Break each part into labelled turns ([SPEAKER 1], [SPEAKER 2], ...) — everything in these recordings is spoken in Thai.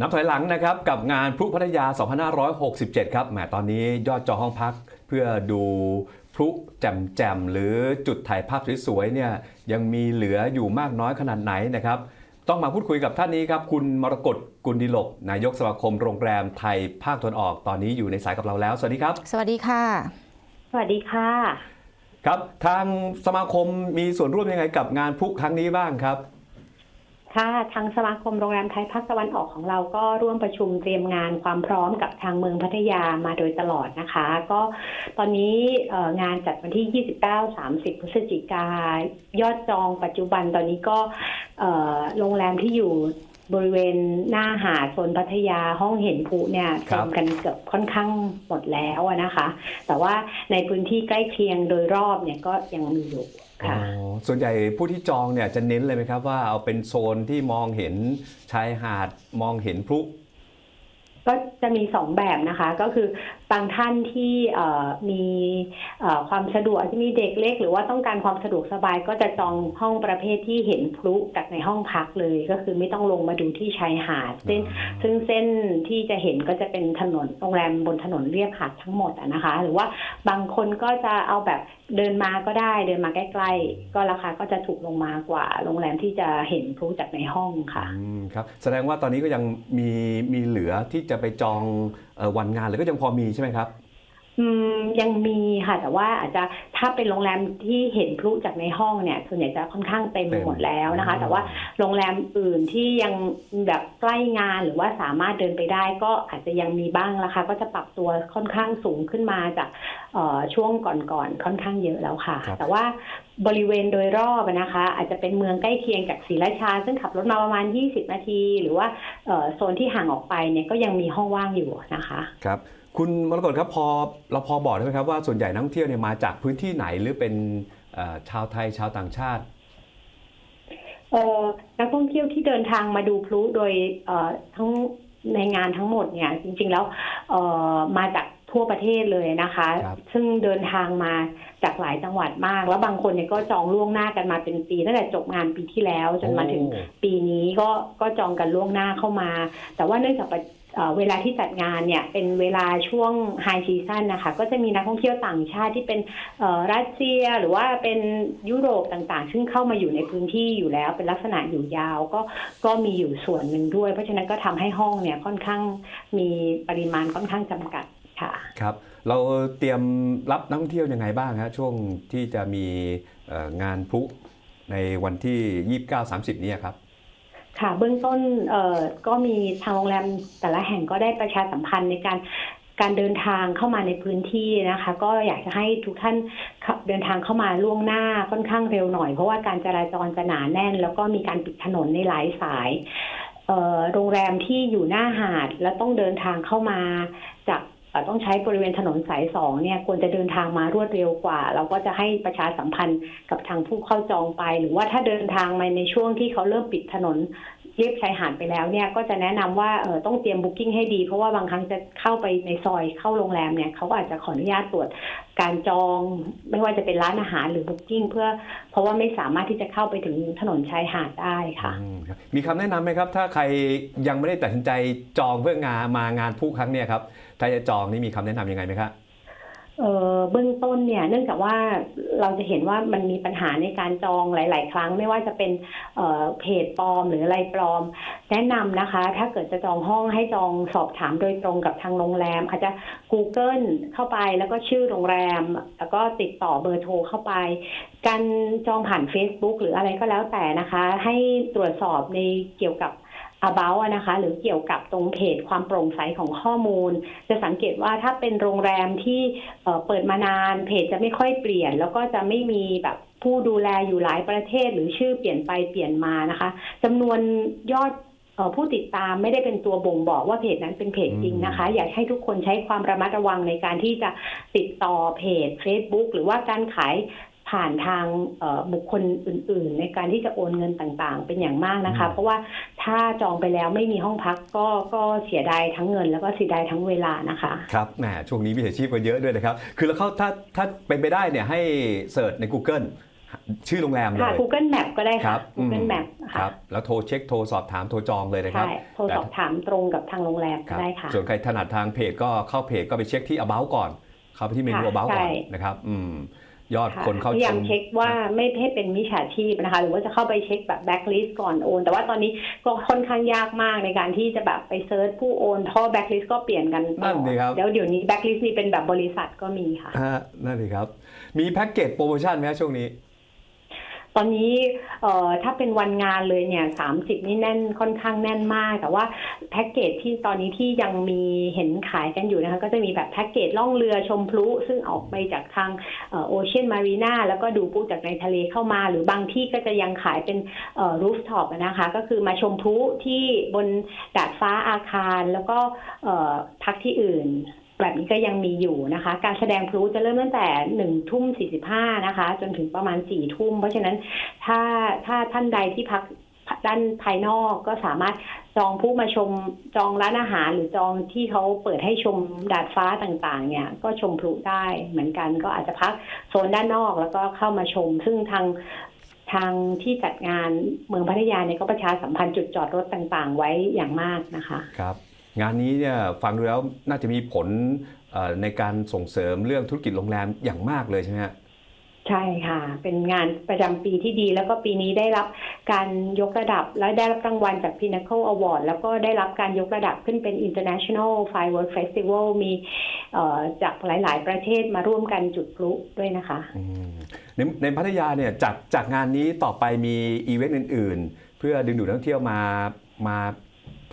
[SPEAKER 1] นับถอยหลังนะครับกับงานพลุพัทยา 2567 ครับแหมตอนนี้ยอดจองห้องพักเพื่อดูพลุแจ่มๆหรือจุดถ่ายภาพสวยๆเนี่ยยังมีเหลืออยู่มากน้อยขนาดไหนนะครับ ต้องมาพูดคุยกับท่านนี้ครับ คุณมรกตกุลดิลก นายกสมาคมโรงแรมไทยภาคตะวันออกตอนนี้อยู่ในสายกับเราแล้ว สวัสดีครับ
[SPEAKER 2] สวัสดีค่ะ
[SPEAKER 3] สวัสดีค่ะ
[SPEAKER 1] ครับ ทางสมาคมมีส่วนร่วมยังไงกับงานพลุครั้งนี้บ้างครับ
[SPEAKER 3] ค่ะทางสมาคมโรงแรมไทยภาคตะวันออกของเราก็ร่วมประชุมเตรียมงานความพร้อมกับทางเมืองพัทยามาโดยตลอดนะคะ ก็ตอนนี้งานจัดวันที่ 29-30 พฤศจิกายอดจองปัจจุบันตอนนี้ก็โรงแรมที่อยู่ บริเวณหน้าหาดโซนพัทยาห้องเห็นผู้เนี่ย
[SPEAKER 1] ครั
[SPEAKER 3] เต็
[SPEAKER 1] บ
[SPEAKER 3] มกันเกือบค่อนข้างหมดแล้วอะนะคะ แต่ว่าในพื้นที่ใกล้เคียงโดยรอบเนี่ยก็ยังมีอยู่ค่ะ
[SPEAKER 1] อ๋อส่วนใหญ่ผู้ที่จองเนี่ยจะเน้นเลยไหมครับว่าเอาเป็นโซนที่มองเห็นชายหาดมองเห็นพลุ
[SPEAKER 3] ก็จะมีสองแบบนะคะ ก็คือบางท่านที่เอ่อมีเอ่อความสะดวกที่มีเด็กเล็ก หรือว่าต้องการความสะดวกสบายก็จะจองห้องประเภทที่เห็นพลุจากในห้องพักเลย ก็คือไม่ต้องลงมาดูที่ชายหาดเส้นซึ่งเส้นที่จะเห็นก็จะเป็นถนนโรงแรมบนถนนเรียบหาดทั้งหมดอะนะคะ หรือว่าบางคนก็จะเอาแบบเดินมาก็ได้เดินมาใกล้ๆ ก็ราคาก็จะถูกลงมากว่า โรงแรมที่จะเห็นพลุจากในห้องค่ะ
[SPEAKER 1] อืมครับ แสดงว่าตอนนี้ก็ยังมีมีเหลือที่จะะไปจองออวันงานหรือก็ยังพอมีใช่ไหมครับ
[SPEAKER 3] อืมยังมีค่ะแต่ว่าอาจจะถ้าเป็นโรงแรมที่เห็นพลุจากในห้องเนี่ย ส่วนใหญ่จะค่อนข้างเต็ม
[SPEAKER 1] เต็ม
[SPEAKER 3] หมดแล้วนะคะ
[SPEAKER 1] อ๋อ
[SPEAKER 3] แต่ว่าโรงแรมอื่นที่ยังแบบใกล้งานหรือว่าสามารถเดินไปได้ ก็อาจจะยังมีบ้างราคาก็จะปรับตัวค่อนข้างสูงขึ้นมาจากเอ่อช่วงก่อนๆค่อนข้างเยอะแล้วค่ะ แต่ว่าบริเวณโดยรอบอะนะคะ อาจจะเป็นเมืองใกล้เคียงจากศรีราชา ซึ่งขับรถมาประมาณ 20 นาที หรือว่าเอ่อโซนที่ห่างออกไปเนี่ยก็ยังมีห้องว่างอยู่นะคะ
[SPEAKER 1] ครับ คุณมรกตครับพอเราพอบอกได้ไหมครับว่าส่วนใหญ่นักท่องเที่ยวเนี่ยมาจากพื้นที่ไหนหรือเป็นชาวไทยชาวต่างชาติ
[SPEAKER 3] เอ่อนักท่องเที่ยวที่เดินทางมาดูพลุโดยทั้งในงานทั้งหมดเนี่ยจริงๆแล้วมาจาก ทั่วประเทศเลยนะคะ
[SPEAKER 1] ครับ
[SPEAKER 3] ซึ่งเดินทางมาจากหลายจังหวัดมาก แล้วบางคนเนี่ยก็จองล่วงหน้ากันมาเป็นปีตั้งแต่จบงานปีที่แล้วจนมาถึง
[SPEAKER 1] โอ้
[SPEAKER 3] ปีนี้ก็ก็จองกันล่วงหน้าเข้ามา แต่ว่าเนื่องจากปัจเอ่อเวลาที่จัดงานเนี่ยเป็นเวลาช่วงไฮซีซั o นนะคะ ก็จะมีนักท่องเที่ยวต่างชาติที่เป็นเอ่อรัสเซียหรือว่าเป็นยุโรปต่างๆ ซึ่งเข้ามาอยู่ในพื้นที่อยู่แล้ว เป็นลักษณะอยู่ยาวก็ก็มีอยู่ส่วนหนึ่งด้วย เพราะฉะนั้นก็ทำให้ห้องเนี่ยค่อนข้างมีปริมาณค่อนข้างจำกัด ค่ะ
[SPEAKER 1] ครับ เราเตรียมรับนักท่องเที่ยวยังไงบ้างฮะช่วงที่จะมีเอ่องานพลุในวันที่ 29-30 นี้ครับ
[SPEAKER 3] ค่ะเบื้องต้นเอ่อก็มีทางโรงแรมแต่ละแห่งก็ได้ประชาสัมพันธ์ในการการเดินทางเข้ามาในพื้นที่นะคะ ก็อยากจะให้ทุกท่านเข้าเดินทางเข้ามาล่วงหน้าค่อนข้างเร็วหน่อย เพราะว่าการจราจรจะหนาแน่น แล้วก็มีการปิดถนนในหลายสายเอ่อโรงแรมที่อยู่หน้าหาด แล้วต้องเดินทางเข้ามาจากเอ่อ ต้องใช้บริเวณถนนสายสองเนี่ยควรจะเดินทางมารวดเร็วกว่า เราก็จะให้ประชาสัมพันธ์กับทางผู้เข้าจองไป หรือว่าถ้าเดินทางมาในช่วงที่เขาเริ่มปิดถนน เรียบชายหาดไปแล้วเนี่ยก็จะแนะนำว่าเออต้องเตรียมบุ๊กิ้งให้ดี เพราะว่าบางครั้งจะเข้าไปในซอยเข้าโรงแรมเนี่ยเขาอาจจะขออนุญาตตรวจการจอง ไม่ว่าจะเป็นร้านอาหารหรือบุ๊กิ้งเพื่อเพราะว่าไม่สามารถที่จะเข้าไปถึงถนนชายหาดได้ค่ะ
[SPEAKER 1] มีคำแนะนำไหมครับ ถ้าใครยังไม่ได้ตัดสินใจจองเพื่องานมางานผู้ครั้งเนี่ยครับถ้าจะจองนี่มีคำแนะนำยังไงไหมครับ
[SPEAKER 3] เอ่อเบื้องต้นเนี่ย เนื่องจากว่าเราจะเห็นว่ามันมีปัญหาในการจองหลาย ๆ ครั้ง ไม่ว่าจะเป็นเอ่อเพจปลอมหรืออะไรปลอม แนะนำนะคะ ถ้าเกิดจะจองห้องให้จองสอบถามโดยตรงกับทางโรงแรม อาจจะ Google เข้าไปแล้วก็ชื่อโรงแรม แล้วก็ติดต่อเบอร์โทรเข้าไป การจองผ่าน Facebook หรืออะไรก็แล้วแต่นะคะ ให้ตรวจสอบในเกี่ยวกับ about นะคะ หรือเกี่ยวกับตรงเพจความโปร่งใสของข้อมูล จะสังเกตว่าถ้าเป็นโรงแรมที่เปิดมานาน เพจจะไม่ค่อยเปลี่ยน แล้วก็จะไม่มีแบบผู้ดูแลอยู่หลายประเทศ หรือชื่อเปลี่ยนไปเปลี่ยนมานะคะจำนวนยอดผู้ติดตามไม่ได้เป็นตัวบ่งบอกว่าเพจนั้นเป็นเพจจริงนะคะ อยากให้ทุกคนใช้ความระมัดระวังในการที่จะติดต่อเพจ Facebook หรือว่าการขาย ผ่านทางเอ่อบุคคลอื่น ๆ ในการที่จะโอนเงินต่างๆ เป็นอย่างมากนะคะ
[SPEAKER 1] อืม
[SPEAKER 3] เพราะว่าถ้าจองไปแล้วไม่มีห้องพักก็ก็เสียดายทั้งเงิน แล้วก็เสียดายทั้งเวลานะคะ
[SPEAKER 1] ครับแหมช่วงนี้มีอาชีพกันเยอะด้วยนะครับ คือเราเข้าถ้าถ้าเป็นไปได้เนี่ยให้เสิร์ชใน Google ชื่อโรงแรมเล
[SPEAKER 3] ค่ะ
[SPEAKER 1] ย
[SPEAKER 3] Google Map ก็ได้
[SPEAKER 1] ครั
[SPEAKER 3] ค่ะ
[SPEAKER 1] บอืม
[SPEAKER 3] Google Map
[SPEAKER 1] ค
[SPEAKER 3] ค่ะ
[SPEAKER 1] รับ แล้วโทรเช็คโทรสอบถามโทรจองเลยนะครับ
[SPEAKER 3] ใช่ โทรสอบถามตรงกับทางโรงแรม
[SPEAKER 1] ค
[SPEAKER 3] ก็
[SPEAKER 1] รับ
[SPEAKER 3] ได้ค่ะ
[SPEAKER 1] ส่วนใครถนัดทางเพจก็เข้าเพจก็ไปเช็คที่ about ก่อน เข้าไปที่เมนู
[SPEAKER 3] ค่ะ
[SPEAKER 1] about ก่อน
[SPEAKER 3] ใช่
[SPEAKER 1] นะครับ อืม ยอด
[SPEAKER 3] ค่ะ
[SPEAKER 1] คนเข้า
[SPEAKER 3] พยายาม
[SPEAKER 1] ชม
[SPEAKER 3] เช็คว่าไม่ให้เป็นมิจฉาชีพนะคะ หรือว่าจะเข้าไปเช็คแบบแบ็กลิสต์ก่อนโอน แต่ว่าตอนนี้ก็ค่อนข้างยากมากในการที่จะแบบไปเซิร์ชผู้โอนเพราะแบ็กลิสต์ก็เปลี่ยนกันตล
[SPEAKER 1] นั่น
[SPEAKER 3] อด
[SPEAKER 1] สิครับ
[SPEAKER 3] เดี๋ยวเดี๋ยวนี้แบ็กลิสต์นี่เป็นแบบบริษัทก็มีค่ะ
[SPEAKER 1] ฮะนั่นเลยครับ มีแพ็กเกจโปรโมชั่นไหมฮะช่วงนี้
[SPEAKER 3] ตอนนี้เอ่อถ้าเป็นวันงานเลยเนี่ยสามสิบนี่แน่นค่อนข้างแน่นมาก แต่ว่าแพ็กเกจที่ตอนนี้ที่ยังมีเห็นขายกันอยู่นะคะก็จะมีแบบแพ็กเกจล่องเรือชมพลุ ซึ่งออกไปจากทางโอเชียนมารีนาแล้วก็ดูพลุจากในทะเลเข้ามา หรือบางที่ก็จะยังขายเป็นรูฟท็อปนะคะ ก็คือมาชมพลุที่บนดาดฟ้าอาคารแล้วก็เอ่อพักที่อื่น แบบนี้ก็ยังมีอยู่นะคะ การแสดงพลุจะเริ่มตั้งแต่หนึ่งทุ่มสี่สิบห้านะคะ จนถึงประมาณสี่ทุ่ม เพราะฉะนั้นถ้าถ้าท่านใดที่พักด้านภายนอกก็สามารถจองผู้มาชมจองร้านอาหารหรือจองที่เขาเปิดให้ชมดาดฟ้าต่างๆ เนี่ย ก็ชมพลุได้เหมือนกันก็อาจจะพักโซนด้านนอกแล้วก็เข้ามาชม ซึ่งทางทางที่จัดงานเมืองพัทยาเนี่ยก็ประชาสัมพันธ์จุดจอดรถต่างๆ ไว้อย่างมากนะคะ
[SPEAKER 1] ครับ งานนี้เนี่ยฟังดูแล้วน่าจะมีผลเอ่อในการส่งเสริมเรื่องธุรกิจโรงแรมอย่างมากเลยใช่ไหมฮะ
[SPEAKER 3] ใช่ค่ะ เป็นงานประจำปีที่ดี แล้วก็ปีนี้ได้รับการยกระดับ และได้รับรางวัลจาก Pinnacle Award แล้วก็ได้รับการยกระดับขึ้นเป็น International Firework Festival มีเอ่อจากหลาย ๆ ประเทศมาร่วมกันจุดพลุด้วยนะคะ
[SPEAKER 1] อืมในในพัทยาเนี่ยจากจากงานนี้ต่อไปมีอีเวนต์อื่น ๆ เพื่อดึงดูดนักท่องเที่ยวมามา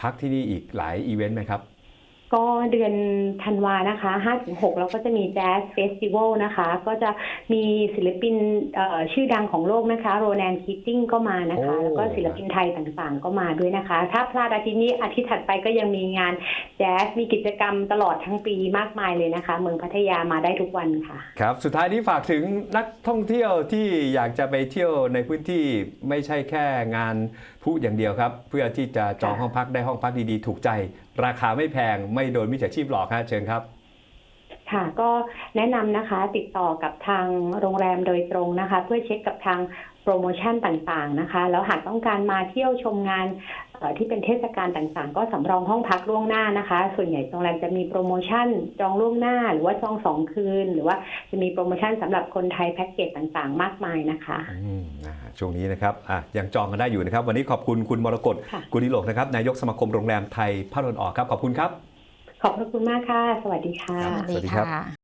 [SPEAKER 1] พักที่นี่อีกหลายอีเวนต์ไหมครับ
[SPEAKER 3] ก็เดือนธันวานะคะ5-6เราก็จะมีแจ๊สเฟสติวัลนะคะ ก็จะมีศิลปินเอ่อชื่อดังของโลกนะคะโรแนนคิตติ้งก็มานะคะ
[SPEAKER 1] โอ้
[SPEAKER 3] แล้วก็ศิลปินไทยต่างๆก็มาด้วยนะคะ ถ้าพลาดอาทิตย์นี้อาทิตย์ถัดไปก็ยังมีงานแจ๊สมีกิจกรรมตลอดทั้งปีมากมายเลยนะคะ เมืองพัทยามาได้ทุกวันค่ะ
[SPEAKER 1] ครับ สุดท้ายนี้ฝากถึงนักท่องเที่ยวที่อยากจะไปเที่ยวในพื้นที่ไม่ใช่แค่งานพูดอย่างเดียวครับ เพื่อที่จะจอง
[SPEAKER 3] ค่ะ
[SPEAKER 1] ห้องพักได้ห้องพักดีๆ ถูกใจ ราคาไม่แพงไม่โดนมิจฉาชีพหลอกฮะเชิญครับ
[SPEAKER 3] ค่ะก็แนะนำนะคะติดต่อกับทางโรงแรมโดยตรงนะคะ เพื่อเช็คกับทางโปรโมชั่นต่างๆนะคะ แล้วหากต้องการมาเที่ยวชมงานเอ่อที่เป็นเทศกาลต่างๆ ก็สำรองห้องพักล่วงหน้านะคะ ส่วนใหญ่โรงแรมจะมีโปรโมชั่นจองล่วงหน้า หรือว่าจองสองคืน หรือว่าจะมีโปรโมชั่นสำหรับคนไทยแพ็กเกจต่างๆ มากมายนะคะ
[SPEAKER 1] อืมนะฮะช่วงนี้นะครับอะยังจองกันได้อยู่นะครับ วันนี้ขอบคุณคุณมรกต
[SPEAKER 3] ค่ะ
[SPEAKER 1] กุลิโลกนะครับนายกสมาคมโรงแรมไทยภาคตะวันออกครับขอบคุณครับ
[SPEAKER 3] ขอบพระคุณมากค่ะ สวัสดีค่ะ
[SPEAKER 1] ครับ
[SPEAKER 2] สวัส
[SPEAKER 1] สวัสดี
[SPEAKER 2] ดี
[SPEAKER 1] ครับ
[SPEAKER 2] ค่ะ